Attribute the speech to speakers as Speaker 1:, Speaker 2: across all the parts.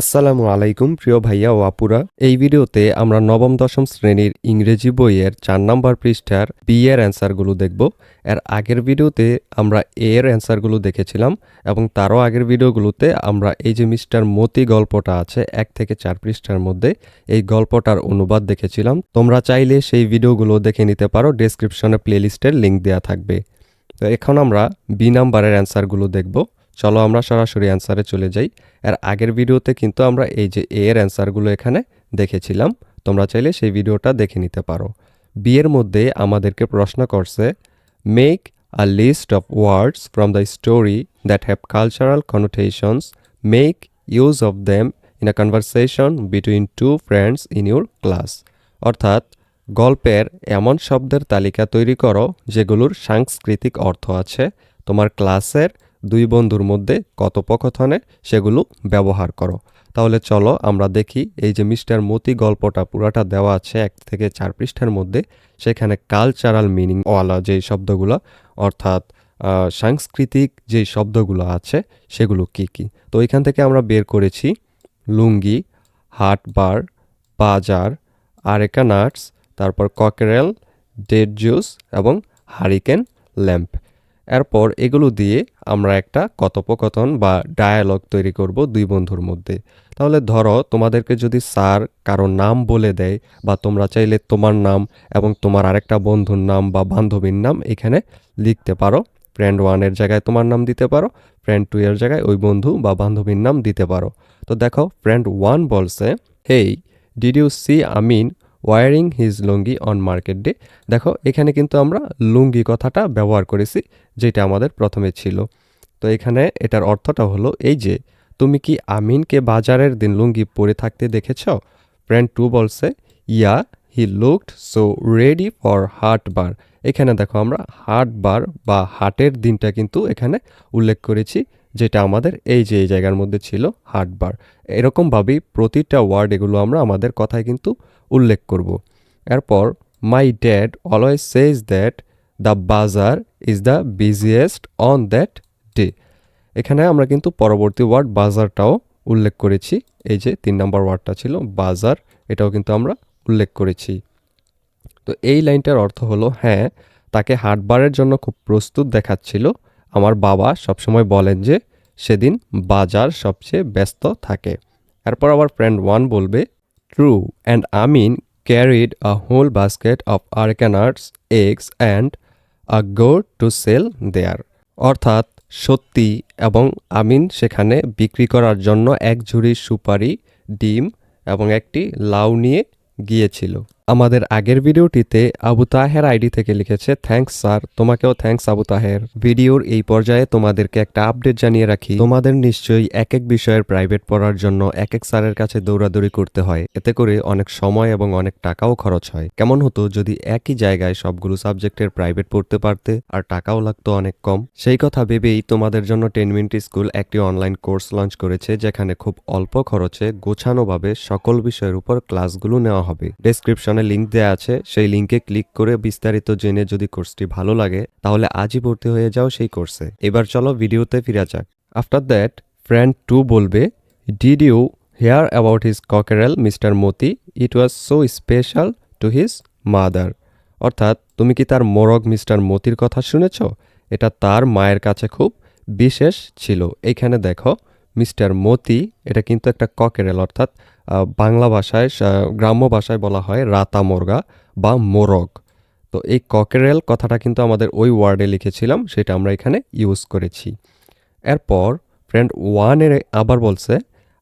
Speaker 1: আসসালামু আলাইকুম, প্রিয় ভাইয়া ও আপুরা। এই ভিডিওতে আমরা নবম, দশম শ্রেণির ইংরেজি বইয়ের চার নম্বর পৃষ্ঠার বি এর অ্যান্সারগুলো দেখব। এর আগের ভিডিওতে আমরা এ এর অ্যান্সারগুলো দেখেছিলাম এবং তারও আগের ভিডিওগুলোতে আমরা এই যে মিস্টার মতি গল্পটা আছে, এক থেকে চার পৃষ্ঠার মধ্যে এই গল্পটার অনুবাদ দেখেছিলাম। তোমরা চাইলে সেই ভিডিওগুলো দেখে নিতে পারো, ডেসক্রিপশনে প্লেলিস্টের লিঙ্ক দেওয়া থাকবে। তো এখন আমরা বি নাম্বারের অ্যান্সারগুলো দেখব। চলো আমরা সরাসরি অ্যান্সারে চলে যাই। এর আগের ভিডিওতে কিন্তু আমরা এই যে এ এর অ্যান্সারগুলো এখানে দেখেছিলাম। তোমরা চাইলে সেই ভিডিওটা দেখে নিতে পারো। বি এর মধ্যে আমাদেরকে প্রশ্ন করছে make a list of words from the story that have cultural connotations make use of them in a conversation between two friends in your class অর্থাৎ, গল্পের এমন শব্দের তালিকা তৈরি করো যেগুলোর সাংস্কৃতিক অর্থ আছে। তোমার ক্লাসের দুই বন্ধুর মধ্যে কথোপকথনে সেগুলো ব্যবহার করো। তাহলে চলো আমরা দেখি এই যে মিস্টার মতি গল্পটা পুরাটা দেওয়া আছে এক থেকে চার পৃষ্ঠার মধ্যে। সেখানে কালচারাল মিনিং ওয়ালা যেই শব্দগুলো, অর্থাৎ সাংস্কৃতিক যেই শব্দগুলো আছে, সেগুলো কি কি? তো এখান থেকে আমরা বের করেছি লুঙ্গি, হাট বার, বাজার আরেকা নাটস তারপর ককেরেল ডেড জুস এবং হারিকেন ল্যাম্প এরপর এগুলো দিয়ে আমরা একটা কথোপকথন বা ডায়ালগ তৈরি করব দুই বন্ধুর মধ্যে। তাহলে ধরো তোমাদেরকে যদি স্যার কারও নাম বলে দেয় বা তোমরা চাইলে তোমার নাম এবং তোমার আরেকটা বন্ধুর নাম বা বান্ধবীর নাম এখানে লিখতে পারো। ফ্রেন্ড ওয়ানের জায়গায় তোমার নাম দিতে পারো ফ্রেন্ড টু এর জায়গায় ওই বন্ধু বা বান্ধবীর নাম দিতে পারো। তো দেখো ফ্রেন্ড ওয়ান বলছে hey did you see Amin wearing his lungi on market day দেখো, এখানে কিন্তু আমরা লুঙ্গি কথাটা ব্যবহার করেছি, যেটা আমাদের প্রথমে ছিল। তো এখানে এটার অর্থটা হলো এই যে, তুমি কি আমিনকে বাজারের দিন লুঙ্গি পরে থাকতে দেখেছ? ফ্রেন্ড টু বলছে yeah he looked so ready for haat bar এখানে দেখো আমরা হাট বার বা হাটের দিনটা কিন্তু এখানে উল্লেখ করেছি। যেটা আমাদের এই যে এই জায়গার মধ্যে ছিল হাট বার এরকমভাবেই প্রতিটা ওয়ার্ড এগুলো আমরা আমাদের কথায় কিন্তু উল্লেখ করব। এরপর my dad always says that the bazaar is the busiest on that day এখানে আমরা কিন্তু পরবর্তী ওয়ার্ড বাজারটাও উল্লেখ করেছি। এই যে তিন নম্বর ওয়ার্ডটা ছিল বাজার এটাও কিন্তু আমরা উল্লেখ করেছি। তো এই লাইনটার অর্থ হলো হ্যাঁ তাকে হাটবারের জন্য খুব প্রস্তুত দেখাচ্ছিল। আমার বাবা সবসময় বলেন যে সেদিন বাজার সবচেয়ে ব্যস্ত থাকে। এরপর আবার ফ্রেন্ড ওয়ান বলবে true and Amin carried a whole basket of areca nuts eggs and a goat to sell there অর্থাৎ সত্যি এবং আমিন সেখানে বিক্রি করার জন্য এক ঝুড়ি সুপারি, ডিম এবং একটি লাউ নিয়ে গিয়েছিল। আমাদের আগের ভিডিওটিতে আবু তাহের আইডি থেকে লিখেছে থ্যাঙ্কস স্যার তোমাকেও থ্যাঙ্কস আবু তাহের। ভিডিওর এই পর্যায়ে তোমাদেরকে একটা আপডেট জানিয়ে রাখি। তোমাদের নিশ্চয়ই এক এক বিষয়ের প্রাইভেট পড়ার জন্য এক এক স্যারের কাছে দৌড়াদৌড়ি করতে হয়। এতে করে অনেক সময় এবং অনেক টাকাও খরচ হয়। কেমন হতো যদি একই জায়গায় সবগুলো সাবজেক্টের প্রাইভেট পড়তে পারতে আর টাকাও লাগতো অনেক কম? সেই কথা ভেবেই তোমাদের জন্য টেন মিনিট স্কুল একটি অনলাইন কোর্স লঞ্চ করেছে, যেখানে খুব অল্প খরচে গোছানোভাবে সকল বিষয়ের উপর ক্লাসগুলো নেওয়া হবে। ডেসক্রিপশনে লিংক দেওয়া আছে। সেই লিংকে ক্লিক করে বিস্তারিত জেনে যদি কোর্সটি ভালো লাগে, তাহলে আজই ভর্তি হয়ে যাও সেই কোর্সে এবার চলো ভিডিওতে ফিরে যাক। আফটার দ্যাট ফ্রেন্ড টু বলবে did you hear about his cockerel mister Moti it was so special to his mother অর্থাৎ, তুমি কি তার মোরগ মিস্টার মতির কথা শুনেছ? এটা তার মায়ের কাছে খুব বিশেষ ছিল। এইখানে দেখো মিস্টার মতি, এটা কিন্তু একটা ককেরেল অর্থাৎ বাংলা ভাষায় গ্রাম্য ভাষায় বলা হয় রাতা মোরগা বা মোরগ। তো এই ককেরেল কথাটা কিন্তু আমাদের ওই ওয়ার্ডে লিখেছিলাম, সেটা আমরা এখানে ইউজ করেছি। এরপর ফ্রেন্ড ওয়ানের আবার বলছে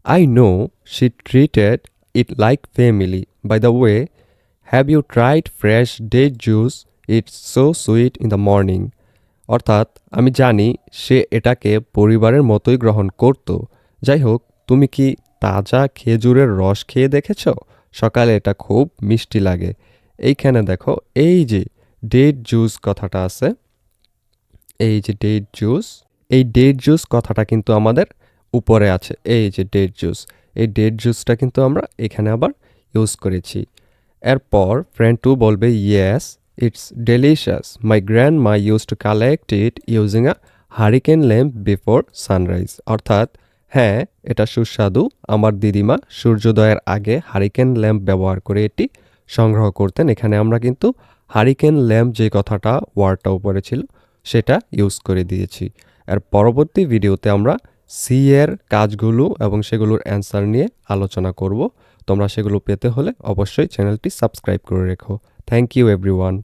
Speaker 1: I know she treated it like family by the way have you tried fresh date juice it's so sweet in the morning অর্থাৎ আমি জানি সে এটাকে পরিবারের মতোই গ্রহণ করত। যাই হোক তুমি কি তাজা খেজুরের রস খেয়ে দেখেছ? সকালে এটা খুব মিষ্টি লাগে। এইখানে দেখো, এই যে ডেট জুস কথাটা আছে। এই যে ডেট জুস, এই ডেট জুস কথাটা কিন্তু আমাদের উপরে আছে। এই যে ডেট জুস, এই ডেট জুসটা কিন্তু আমরা এখানে আবার ইউজ করেছি। এরপর ফ্রেন্ড টু বলবে yes delicious my grandma use to collect it using a hurricane lamp before sunrise অর্থাৎ হ্যাঁ এটা সুস্বাদু। আমার দিদিমা সূর্যোদয়ের আগে হারিকেন ল্যাম্প ব্যবহার করে এটি সংগ্রহ করতেন। এখানে আমরা কিন্তু হারিকেন ল্যাম্প যে কথাটা ওয়ার্ডটা উপরে ছিল, সেটা ইউজ করে দিয়েছি। আর পরবর্তী ভিডিওতে আমরা সি এর কাজগুলো এবং সেগুলোর অ্যান্সার নিয়ে আলোচনা করব। তোমরা সেগুলো পেতে হলে অবশ্যই চ্যানেলটি সাবস্ক্রাইব করে রেখো। Thank you everyone